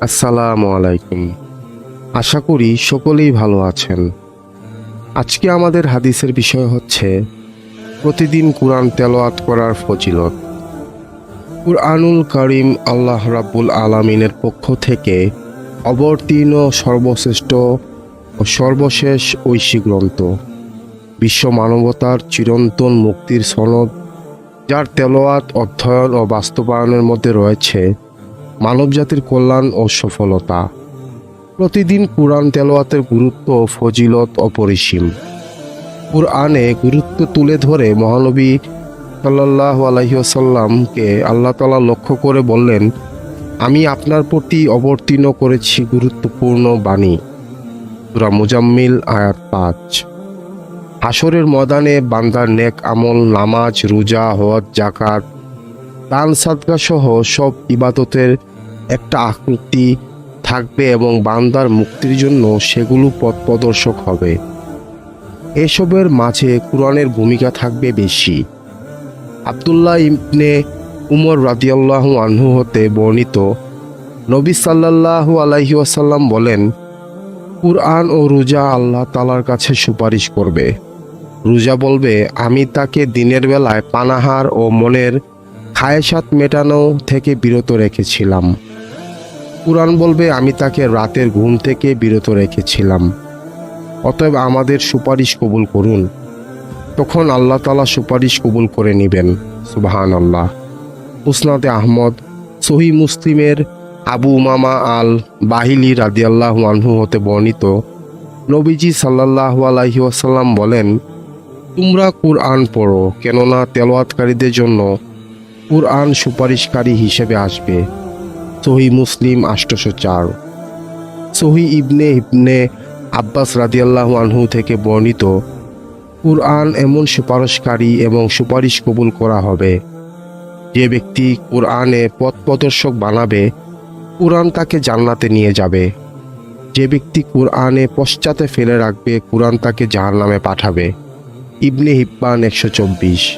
আসসালামু আলাইকুম। আশা করি সকলেই ভালো আছেন। আজকে আমাদের হাদিসের বিষয় হচ্ছে, প্রতিদিন কোরআন তেলাওয়াত করার ফজিলত। কুরআনুল করিম আল্লাহ রাব্বুল আলামিনের পক্ষ থেকে অবতীর্ণ, সর্বশ্রেষ্ঠ ও সর্বশেষ ঐশী গ্রন্থ। বিশ্ব মানবতার চিরন্তন মুক্তির সনদ, যার তেলাওয়াত, অধ্যয়ন ও বাস্তবায়নের মধ্যে রয়েছে মানবজাতির কল্যাণ ও সফলতা। প্রতিদিন কোরআন তেলাওয়াতের গুরুত্ব ও ফজিলত অপরিসীম। কোরআনে গুরুত্ব তুলে ধরে মহানবী সাল্লাহ আলহিসাল্লামকে আল্লাহ তালা লক্ষ্য করে বললেন, আমি আপনার প্রতি অবতীর্ণ করেছি গুরুত্বপূর্ণ বাণী। সুরা মুজাম্মিল, আয়াত পাঁচ। হাসরের ময়দানে বান্দার নেক আমল, নামাজ, রোজা, হজ জাকাত দান সাদকা সহ সব ইবাদতের একটা আকৃতি থাকবে এবং বান্দার মুক্তির জন্য সেগুলো পথ প্রদর্শক হবে। এসবের মাঝে কোরআনের ভূমিকা থাকবে বেশি। আবদুল্লাহ ইবনে উমর রাদিয়াল্লাহু আনহু হতে বর্ণিত নবী সাল্লাল্লাহু আলাইহি ওয়াসাল্লাম বলেন, কুরআন ও রোজা আল্লাহ তালার কাছে সুপারিশ করবে। রোজা বলবে, আমি তাকে দিনের বেলায় পানাহার ও মনের খায়সাত মেটানো থেকে বিরত রেখেছিলাম কুরআন বলবে, আমি তাকে রাতের ঘুম থেকে বিরত রেখেছিলাম। অতএব আমাদের সুপারিশ কবুল করুন। তখন আল্লাহ তালা সুপারিশ কবুল করে নেবেন সুবাহান আল্লাহ উসনাদে আহমদ সহি মুসলিমের আবু উমামা আল বাহিলি রাদিয়াল্লাহ আনহু হতে বর্ণিত, নবীজি সাল্লাহ আলাইহি ওয়াসাল্লাম বলেন, তোমরা কুরআন পড়ো, কেননা তেলাওয়াতকারীদের জন্য কুরআন সুপারিশকারী হিসেবে আসবে। সহি মুসলিম আষ্টশো চার। সহি ইবনে ইবনে আব্বাস রাদিয়াল্লাহু আনহু থেকে বর্ণিত, কুরআন এমন সুপারিশকারী এবং সুপারিশ কবুল করা হবে। যে ব্যক্তি কোরআনে পথ প্রদর্শক বানাবে, কোরআন তাকে জান্নাতে নিয়ে যাবে। যে ব্যক্তি কোরআনে পশ্চাতে ফেলে রাখবে, কোরআন তাকে জাহার নামে পাঠাবে। ইবনে হিব্বান একশো চব্বিশ।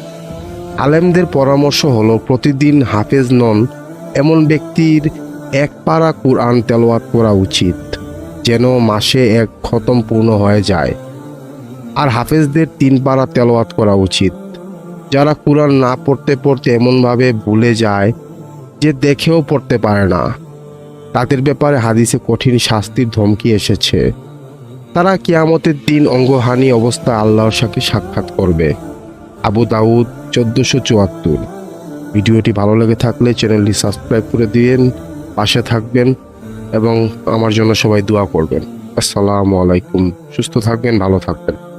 আলেমদের পরামর্শ হলো, প্রতিদিন হাফেজ নন এমন ব্যক্তির এক পারা কোরআন তেলাওয়াত করা উচিত, যেন মাসে এক খতম পূর্ণ হয়ে যায়। আর হাফেজদের তিন পারা তেলাওয়াত করা উচিত। যারা কোরআন না পড়তে পড়তে এমনভাবে ভুলে যায় যে দেখেও পড়তে পারে না। তাদের ব্যাপারে হাদিসে কঠিন শাস্তির ধমকি এসেছে। তারা কিয়ামতের দিন অঙ্গহানি অবস্থা আল্লাহর সাথে সাক্ষাৎ করবে। আবু দাউদ, চোদ্দোশো চুয়াত্তর। ভিডিওটি ভালো লেগে থাকলে চ্যানেলটি সাবস্ক্রাইব করে দিন পাশে থাকবেন এবং আমার জন্য সবাই দোয়া করবেন। আসসালামু আলাইকুম, সুস্থ থাকবেন, ভালো থাকবেন।